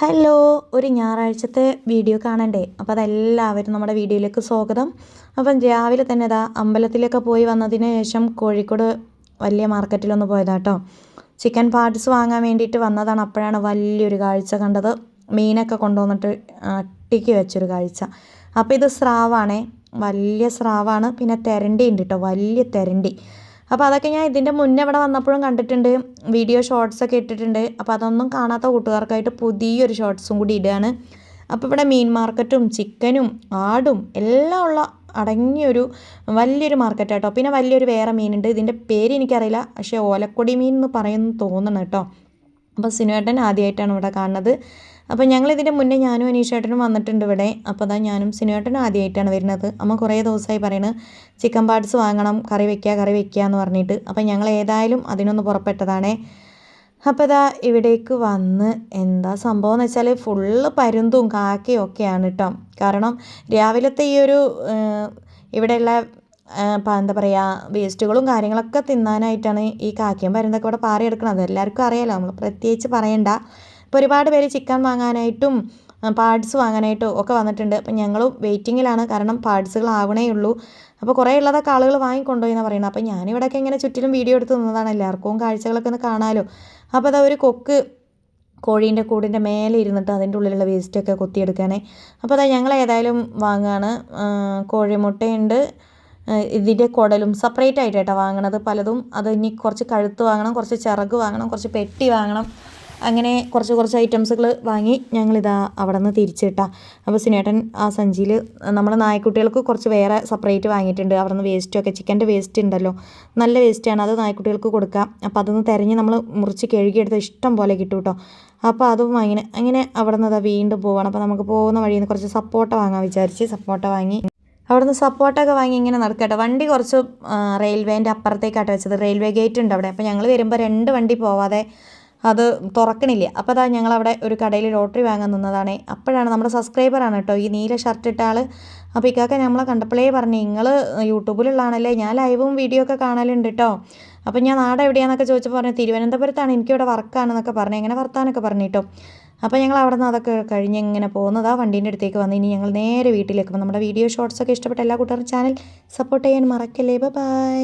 Hello ഒരു ഞായറാഴ്ചത്തെ video കാണണ്ടേ? അപ്പോൾ അതെല്ലാവരും നമ്മുടെ വീഡിയോയിലേക്ക് സ്വാഗതം. അപ്പം രാവിലെ തന്നെ ഇതാ അമ്പലത്തിലൊക്കെ പോയി വന്നതിന് ശേഷം കോഴിക്കോട് വലിയ മാർക്കറ്റിലൊന്ന് പോയതാട്ടോ ചിക്കൻ പാർട്സ് വാങ്ങാൻ വേണ്ടിയിട്ട് വന്നതാണ് അപ്പോഴാണ് വലിയൊരു കാഴ്ച കണ്ടത്. മീനൊക്കെ കൊണ്ടുവന്നിട്ട് അട്ടിക്ക് വെച്ചൊരു കാഴ്ച. അപ്പോൾ ഇത് സ്രാവാണേ. വലിയ സ്രാവാണ്. പിന്നെ തെരണ്ടി ഉണ്ട് കേട്ടോ വലിയ തെരണ്ടി. അപ്പോൾ അതൊക്കെ ഞാൻ ഇതിന്റെ മുന്നേ ഇവിടെ വന്നപ്പോഴും കണ്ടിട്ടുണ്ട്. വീഡിയോ ഷോർട്സ് ഒക്കെ ഇട്ടിട്ടുണ്ട്. അപ്പോൾ അതൊന്നും കാണാത്ത കൂട്ടുകാർക്കായിട്ട് പുതിയൊരു ഷോർട്സും കൂടി ഇടുകയാണ്. അപ്പോൾ ഇവിടെ മീൻ മാർക്കറ്റും ചിക്കനും ആടും എല്ലാം ഉള്ള അടങ്ങിയൊരു വലിയൊരു മാർക്കറ്റ് കേട്ടോ പിന്നെ വലിയൊരു വേറെ മീനുണ്ട്. ഇതിന്റെ പേര് എനിക്കറിയില്ല. പക്ഷേ ഓലക്കൊടി മീൻ എന്ന് പറയുന്നു തോന്നണം കേട്ടോ. അപ്പോൾ സിനുവേട്ടൻ ആദ്യമായിട്ടാണ് ഇവിടെ കാണുന്നത്. അപ്പോൾ ഞങ്ങൾ ഇതിന്റെ മുന്നേ ഞാനും അനീഷേട്ടനും വന്നിട്ടുണ്ട് ഇവിടെ. അപ്പോൾ അതാ ഞാനും സിനുവേട്ടനും ആദ്യമായിട്ടാണ് വരുന്നത്. അമ്മ കുറേ ദിവസമായി പറയുന്നത് ചിക്കൻ പാർട്സ് വാങ്ങണം കറി വെക്കുക കറി വെക്കുക എന്ന് പറഞ്ഞിട്ട്. അപ്പോൾ ഞങ്ങൾ ഏതായാലും അതിനൊന്ന് പുറപ്പെട്ടതാണേ. അപ്പോൾ ഇതാ ഇവിടേക്ക് വന്ന് എന്താ സംഭവം എന്ന് വെച്ചാൽ ഫുള്ള് പരുന്തും കാക്കയും ഒക്കെയാണ് കേട്ടോ കാരണം രാവിലത്തെ ഈ ഒരു ഇവിടെയുള്ള എന്താ പറയുക വേസ്റ്റുകളും കാര്യങ്ങളൊക്കെ തിന്നാനായിട്ടാണ് ഈ കാക്കയും പരുന്തൊക്കെ ഇവിടെ പാറിയെടുക്കുന്നത് എല്ലാവർക്കും അറിയാലോ നമ്മൾ പ്രത്യേകിച്ച് പറയണ്ട. ഇപ്പോൾ ഒരുപാട് പേര് ചിക്കൻ വാങ്ങാനായിട്ടും പാർട്സ് വാങ്ങാനായിട്ടും ഒക്കെ വന്നിട്ടുണ്ട്. അപ്പം ഞങ്ങളും വെയിറ്റിങ്ങിലാണ്. കാരണം പാർട്സുകൾ ആവണേ ഉള്ളൂ. അപ്പോൾ കുറേ ഉള്ളതൊക്കെ ആളുകൾ വാങ്ങിക്കൊണ്ടുപോയെന്ന് പറയുന്നത്. അപ്പോൾ ഞാനിവിടെയൊക്കെ ഇങ്ങനെ ചുറ്റിലും വീഡിയോ എടുത്ത് നിന്നതാണ്. എല്ലാവർക്കും കാഴ്ചകളൊക്കെ ഒന്ന് കാണാമല്ലോ അപ്പോൾ അതാ ഒരു കൊക്ക് കോഴീന്റെ കൂടിന്റെ മേലെ ഇരുന്നിട്ട് അതിന്റെ ഉള്ളിലുള്ള വേസ്റ്റൊക്കെ കൊത്തിയെടുക്കുകയാണേ അപ്പോൾ അതാ ഞങ്ങൾ ഏതായാലും വാങ്ങുകയാണ് കോഴിമുട്ടയുണ്ട്. ഇതിന്റെ കുടലും സെപ്പറേറ്റ് ആയിട്ട് കേട്ടോ വാങ്ങണത്. പലതും അത് ഇനി കുറച്ച് കഴുത്ത് വാങ്ങണം കുറച്ച് ചിറക് വാങ്ങണം കുറച്ച് പെട്ടി വാങ്ങണം. അങ്ങനെ കുറച്ച് കുറച്ച് ഐറ്റംസുകൾ വാങ്ങി ഞങ്ങളിതാ അവിടെ നിന്ന് തിരിച്ചിട്ടാ. അപ്പോൾ സിനേട്ടൻ ആ സഞ്ചിയിൽ നമ്മൾ നായ്ക്കുട്ടികൾക്ക് കുറച്ച് വേറെ സെപ്പറേറ്റ് വാങ്ങിയിട്ടുണ്ട്. അവിടെ നിന്ന് വേസ്റ്റൊക്കെ ചിക്കന്റെ വേസ്റ്റ് ഉണ്ടല്ലോ. നല്ല വേസ്റ്റാണ് അത് നായ്ക്കുട്ടികൾക്ക് കൊടുക്കാം. അപ്പോൾ അതൊന്ന് തിരഞ്ഞ് നമ്മൾ മുറിച്ച് കഴുകിയെടുത്ത് ഇഷ്ടം പോലെ കിട്ടും കേട്ടോ. അപ്പോൾ അതും വാങ്ങിന്. അങ്ങനെ അവിടെ നിന്ന് അതാ വീണ്ടും പോവാണ്. അപ്പോൾ നമുക്ക് പോകുന്ന വഴിയിൽ നിന്ന് കുറച്ച് സപ്പോട്ട വാങ്ങാൻ വിചാരിച്ച് സപ്പോട്ട വാങ്ങി. അവിടുന്ന് സപ്പോർട്ടൊക്കെ വാങ്ങി ഇങ്ങനെ നടക്കട്ടെ വണ്ടി കുറച്ച് റെയിൽവേന്റെ അപ്പുറത്തേക്കാട്ട് വെച്ചത്. റെയിൽവേ ഗേറ്റ് ഉണ്ട് അവിടെ. അപ്പോൾ ഞങ്ങൾ വരുമ്പോൾ രണ്ട് വണ്ടി പോവാതെ അത് തുറക്കണില്ല. അപ്പോൾ അതാ ഞങ്ങളവിടെ ഒരു കടയിൽ ലോട്ടറി വാങ്ങാൻ നിന്നതാണേ. അപ്പോഴാണ് നമ്മുടെ സബ്സ്ക്രൈബറാണ് കേട്ടോ ഈ നീല ഷർട്ട് ഇട്ട ആൾ അപ്പോൾ ഇക്കാക്ക നമ്മളെ കണ്ടപ്പോഴേ പറഞ്ഞു നിങ്ങൾ യൂട്യൂബിലുള്ളതാണല്ലേ ഞാൻ ലൈവും വീഡിയോ ഒക്കെ കാണലുണ്ട് കേട്ടോ അപ്പോൾ ഞാൻ നാട് എവിടെയാണെന്നൊക്കെ ചോദിച്ചപ്പോൾ പറഞ്ഞു തിരുവനന്തപുരത്താണ്. എനിക്കിവിടെ വർക്കാണെന്നൊക്കെ പറഞ്ഞു എങ്ങനെ വർത്താനൊക്കെ പറഞ്ഞു അപ്പോൾ ഞങ്ങൾ അവിടെ നിന്ന് അതൊക്കെ കഴിഞ്ഞ് ഇങ്ങനെ പോകുന്നതാ വണ്ടീന്റെ അടുത്തേക്ക് വന്ന് ഇനി ഞങ്ങൾ നേരെ വീട്ടിലേക്ക്. നമ്മുടെ വീഡിയോ ഷോർട്സൊക്കെ ഇഷ്ടപ്പെട്ട എല്ലാ കൂട്ടുകാരും ചാനൽ സപ്പോർട്ട് ചെയ്യാൻ മറക്കല്ലേ? ബൈ